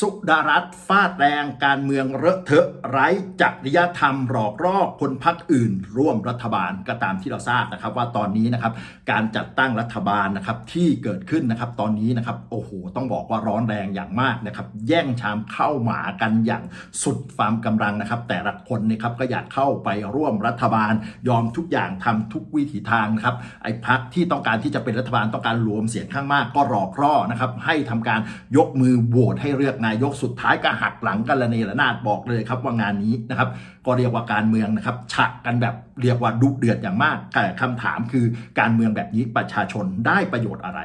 สุดารัตฟาดแรงการเมืองเลอะเทอะไร้จริยธรรมหลอกล่อคนพักอื่น ร่วมรัฐบาลก็ตามที่เราทราบนะครับ ว่าตอนนี้นะครับการจัดตั้งรัฐบาลนะครับที่เกิดขึ้นนะครับตอนนี้นะครับโอ้โหต้องบอกว่าร้อนแรงอย่างมากนะครับ แย่งชามเข้าหมากันอย่างสุดความกำลังนะครับ แต่ละคนนะครับก็อยากเข้าไปร่วมรัฐบาล ยอมทุกอย่างทำทุกวิถีทางครับไอ้พักที่ต้องการที่จะเป็นรัฐบาลต้องการรวมเสียงข้างมากก็หลอกล่อนะครับให้ทำการยกมือโหวตให้เลือกนายกสุดท้ายก็หักหลังกันละเนระนาดบอกเลยครับว่างานนี้นะครับ ก็เรียกว่าการเมืองนะครับฉะกันแบบเรียกว่าดุเดือดอย่างมากแต่คำถามคือการเมืองแบบนี้ประชาชนได้ประโยชน์อะไร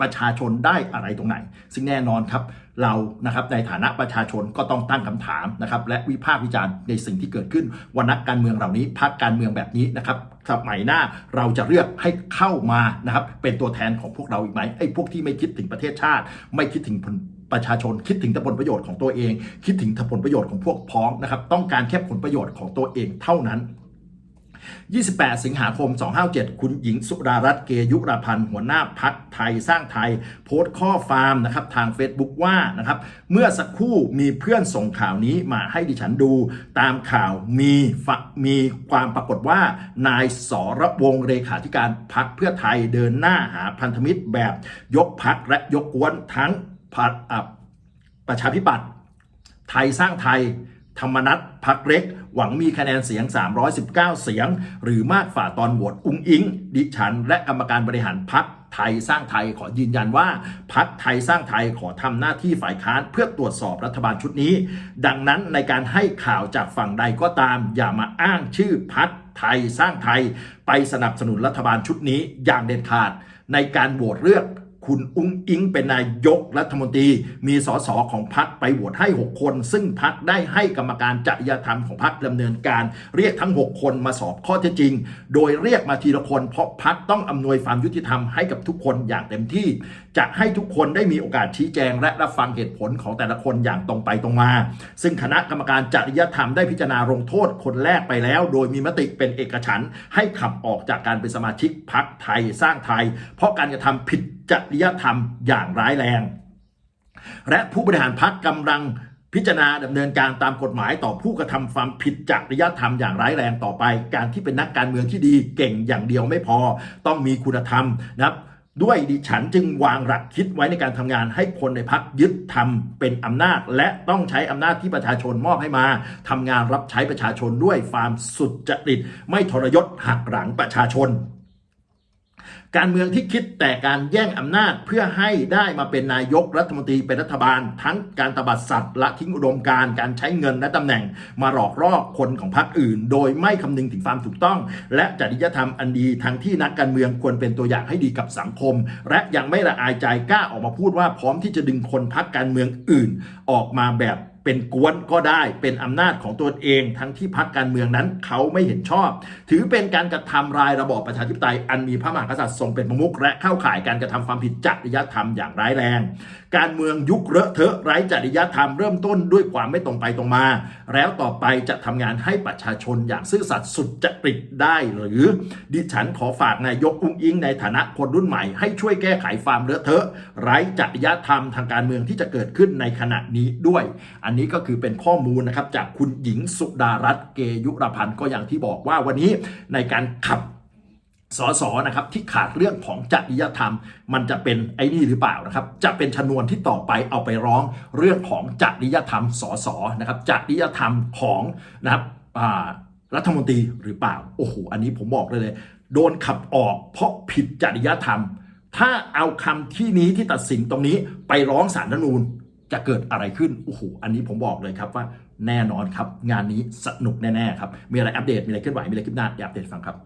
ประชาชนได้อะไรตรงไหน ซึ่งแน่นอนครับเรานะครับในฐานะประชาชนก็ต้องตั้งคำถามนะครับและวิพากษ์วิจารณ์ในสิ่งที่เกิดขึ้นวันนักการเมืองเหล่านี้พักการเมืองแบบนี้นะครับสมัยหน้าเราจะเลือกให้เข้ามานะครับเป็นตัวแทนของพวกเราอีกไหมไอ้พวกที่ไม่คิดถึงประเทศชาติ ไม่คิดถึงผล ประชาชนคิดถึงแต่ผลประโยชน์ของตัวเอง คิดถึงแต่ผลประโยชน์ของพวกพ้องนะครับต้องการแค่ผลประโยชน์ของตัวเองเท่านั้น28 สิงหาคม 257 คุณหญิงสุดารัตน์เกยุรพันธ์หัวหน้าพักไทยสร้างไทย โพสต์ข้อความนะครับทาง Facebook ว่านะครับเมื่อสักครู่มีเพื่อนส่งข่าวนี้มาให้ดิฉันดู ตามข่าวมีฝมีความปรากฏว่า นายสรวงเลขาธิการพักเพื่อไทยเดินหน้าหาพันธมิตรแบบยกพักและยกกวนทั้ง พัดอะประชาธิปัตย์ไทยสร้างไทย ธรรมนัตพักเล็ก หวังมีคะแนนเสียง 319 เสียง หรือมากฝ่าตอนโหวตอุ้งอิง ดิฉัน และกรรมการบริหารพักไทยสร้างไทยขอยืนยันว่าพักไทยสร้างไทยขอทำหน้าที่ฝ่ายค้านเพื่อตรวจสอบรัฐบาลชุดนี้ ดังนั้นในการให้ข่าวจากฝั่งใดก็ตาม อย่ามาอ้างชื่อพักไทยสร้างไทย ไปสนับสนุนรัฐบาลชุดนี้อย่างเด็ดขาด ในการโหวตเลือก คุณอุ้งอิงเป็นนายกรัฐมนตรี มีสสของพักไปโหวตให้ 6 คน ซึ่งพักได้ให้กรรมการจริยธรรมของพักดำเนินการ เรียกทั้ง 6 คนมาสอบข้อเท็จจริง โดยเรียกมาทีละคนเพราะพักต้องอำนวยความยุติธรรมให้กับทุกคนอย่างเต็มที่ จะให้ทุกคนได้มีโอกาสชี้แจง และรับฟังเหตุผลของแต่ละคนอย่างตรงไปตรงมา ซึ่งคณะกรรมการจริยธรรมได้พิจารณาลงโทษคนแรกไปแล้ว โดยมีมติเป็นเอกฉันท์ให้ขับออกจากการเป็นสมาชิกพักไทยสร้างไทย เพราะการกระทำผิดจริยธรรมอย่างร้ายแรง และผู้บริหารพักกำลังพิจารณาดำเนินการตามกฎหมายต่อผู้กระทำความผิดจริยธรรมอย่างร้ายแรงต่อไป การที่เป็นนักการเมืองที่ดีเก่งอย่างเดียวไม่พอ ต้องมีคุณธรรมนะครับ ด้วยดิฉันจึงวางหลักคิดไว้ในการทำงานให้คนในพักยึดทำเป็นอำนาจ และต้องใช้อำนาจที่ประชาชนมอบให้มาทำงานรับใช้ประชาชนด้วยความสุจริต ไม่ทรยศหักหลังประชาชน การเมืองที่คิดแต่การแย่งอำนาจเพื่อให้ได้มาเป็นนายกรัฐมนตรีเป็นรัฐบาล ทั้งการตบัดสัตว์ละทิ้งอุดมการการใช้เงินและตำแหน่ง มาหลอกล่อคนของพรรคอื่น โดยไม่คำนึงถึงความถูกต้อง และจริยธรรมอันดีทั้งที่นักการเมืองควรเป็นตัวอย่างให้ดีกับสังคม และยังไม่ละอายใจกล้าออกมาพูดว่าพร้อมที่จะดึงคนพรรคการเมืองอื่น ออกมาแบบ เป็นกวนก็ได้เป็นอำนาจของตัวเอง ทั้งที่พักการเมืองนั้นเขาไม่เห็นชอบ ถือเป็นการกระทำรายระบอบประชาธิปไตยอันมีพระมหากษัตริย์ทรงเป็นประมุขและเข้าข่ายการกระทำความผิดจริยธรรมอย่างร้ายแรง การเมืองยุคเลอะเทอะไร้จริยธรรมเริ่มต้นด้วยความไม่ตรงไปตรงมา แล้วต่อไปจะทำงานให้ประชาชนอย่างซื่อสัตย์สุดจริตได้หรือ ดิฉันขอฝากนายกอุ้งอิงในฐานะคนรุ่นใหม่ให้ช่วยแก้ไขความเลอะเทอะ ไร้จริยธรรมทางการเมืองที่จะเกิดขึ้นในขณะนี้ด้วยอันนี้ก็คือเป็นข้อมูลนะครับจากคุณหญิงสุดารัตน์เกยุรพันธ์ก็อย่างที่บอกว่าวันนี้ในการขับสสนะครับที่ขาดเรื่องของจริยธรรม มันจะเป็นไอ้นี่หรือเปล่านะครับ จะเป็นชนวนที่ต่อไปเอาไปร้องเรื่องของจริยธรรมสสนะครับจริยธรรมของนะครับรัฐมนตรีหรือเปล่าโอ้โหอันนี้ผมบอกเลยเลยโดนขับออกเพราะผิดจริยธรรม ถ้าเอาคำที่นี้ที่ตัดสินตรงนี้ไปร้องศาลรัฐนูญ จะเกิดอะไรขึ้น โอ้โห อันนี้ผมบอกเลยครับว่าแน่นอนครับ งานนี้สนุกแน่ ๆ ครับ มีอะไรอัปเดต มีอะไรเคลื่อนไหว มีอะไรคลิปหน้าทีอัปเดตฟังครับ